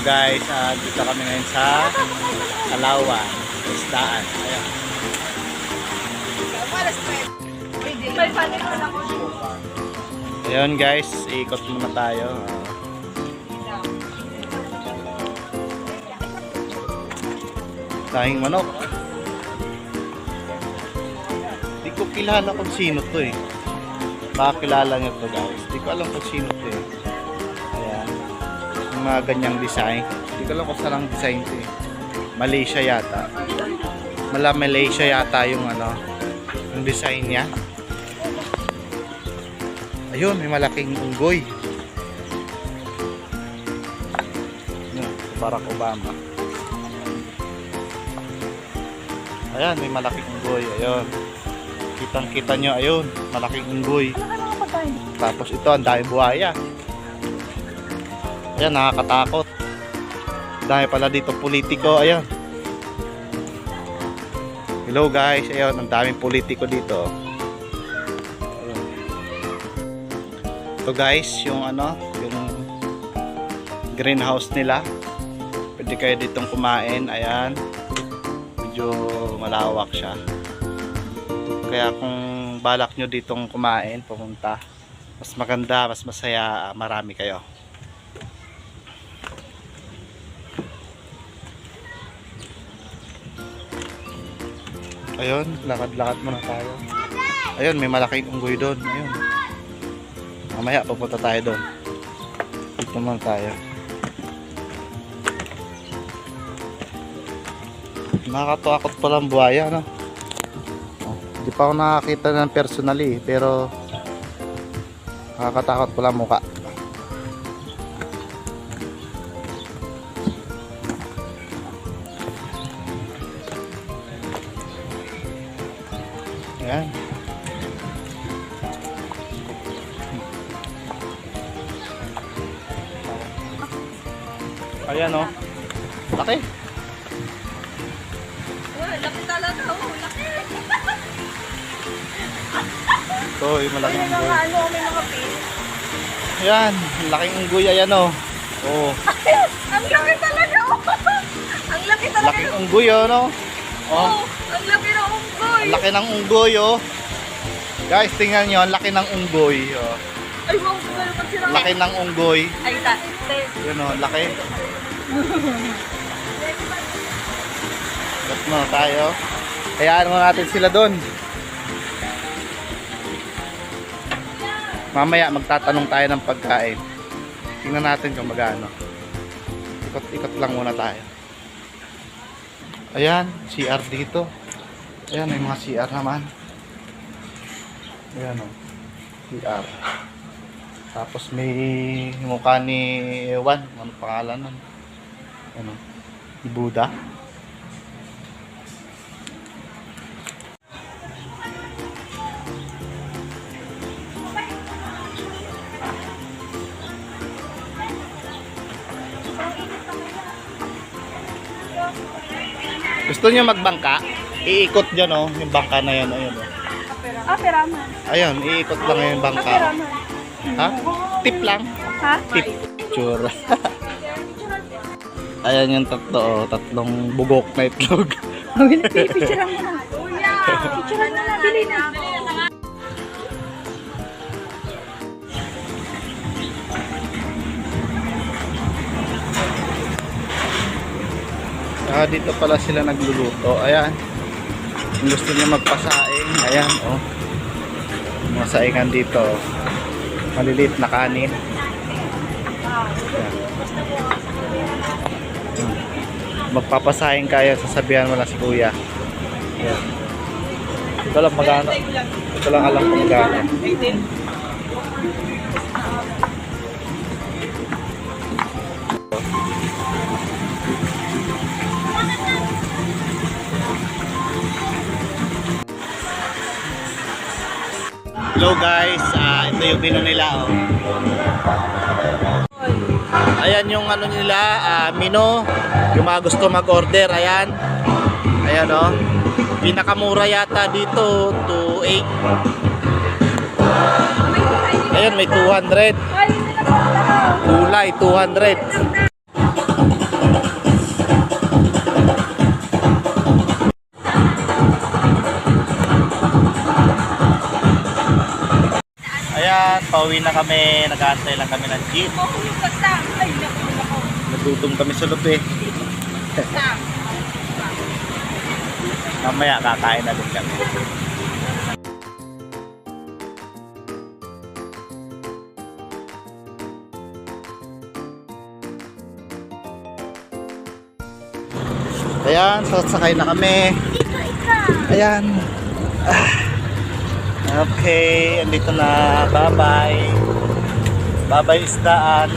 guys, Ah, dito kami ngayon sa Alawan, Isdaan. Ayan. Ayun guys, ikot muna tayo. Tahing manok. Di ko kilala kung sino to eh. Baka kilala nyo to guys. Di ko alam kung sino to eh. Yung mga ganyang design. Di ko alam kung saan ang design to eh. Malaysia yata. Mala Malaysia yata yung ano, yung design niya. Ayun, may malaking unggoy. Ayun, si Barack Obama. Ayan, may malaking unggoy. Ayun. Kitang kita nyo, ayun, malaking unggoy. Tapos ito, ang dami buhaya. Ayan, nakakatakot. Dahil pala dito politiko, ayan. Hello guys, ayun, ang daming politiko dito. Ito guys, yung ano, yung greenhouse nila. Pwede kayo ditong kumain, ayan. Medyo malawak siya. Kaya kung balak nyo ditong kumain, pumunta, mas maganda, mas masaya, marami kayo. Ayun, lakad-lakad muna tayo. Ayun, may malaking unggoy doon. Ayun. Mamaya pupunta tayo doon. Dito muna tayo. Nakakatakot pala ang buhaya, no? Oh, Hindi pa ako nakakita ng personally, pero nakakatakot pala mukha. Ayan oh. Laki. Uy, laki talaga. Oh, laki. Ito, yung malaking May mga unggoy. ano, may mga pin. Ayan, laking unggoy ayan oh. Oh, Ang laki talaga. Oh. Ang laki talaga. laking unggoy oh, no? Oh, Oh, ang laki ng unggoy. ang laki ng unggoy oh. Guys, tingnan nyo, ang laki ng unggoy. Oh. Ay, wow, pero pag sinangat. Laki ng unggoy. Ay, ta. Yun oh, laki. Ba't mo tayo? Hayaan mo natin sila doon. Mamaya magtatanong tayo ng pagkain. Tingnan natin kung magano. Ikot-ikot lang muna tayo. Ayan, CR dito. Ayan, may mga CR naman. Ayan o. CR. Tapos may mukha ni Ewan. Ano pangalan nun? Ano? Ni Buddha. Gusto niyo magbangka? Iikot dyan oh, yung bangka na yan. Ayun oh. Ah, peraman. Ayun, iikot lang yung Ah, bangka. peraman. Ha? Tip lang. Ha? Tip. Tsura. Ayan yung tatlo oh, tatlong bugok na itlog. Picture mo na. Kuya! Picture mo na. Dili na. Ah, dito pala sila nagluluto. Ayan. Kung gusto niya magpasaing, ayan oh. Mga saingan dito. Maliliit na kanin. Ayan. Magpapasaing kayo, sasabihan mo lang si kuya. Ayan. Ito lang magana. Ito lang alam kung magana. Hello guys, Ah, ito yung menu nila oh. Ayan yung ano nila, ah, menu. Yung mga gusto mag-order, ayan. Ayan oh. Pinakamura yata dito, 2.8. Ayan, may 200. Ay, hindi na ba Kulay, 200. Ayan, pauwi na kami. Nag-aantay lang kami ng jeep. Nagutom kami sa lupi. Kasang. Mamaya kakain na din kami. Ayan, sasakay na kami. Ayan. Ah. Okay, andito na. Bye-bye. Bye-bye isdaan.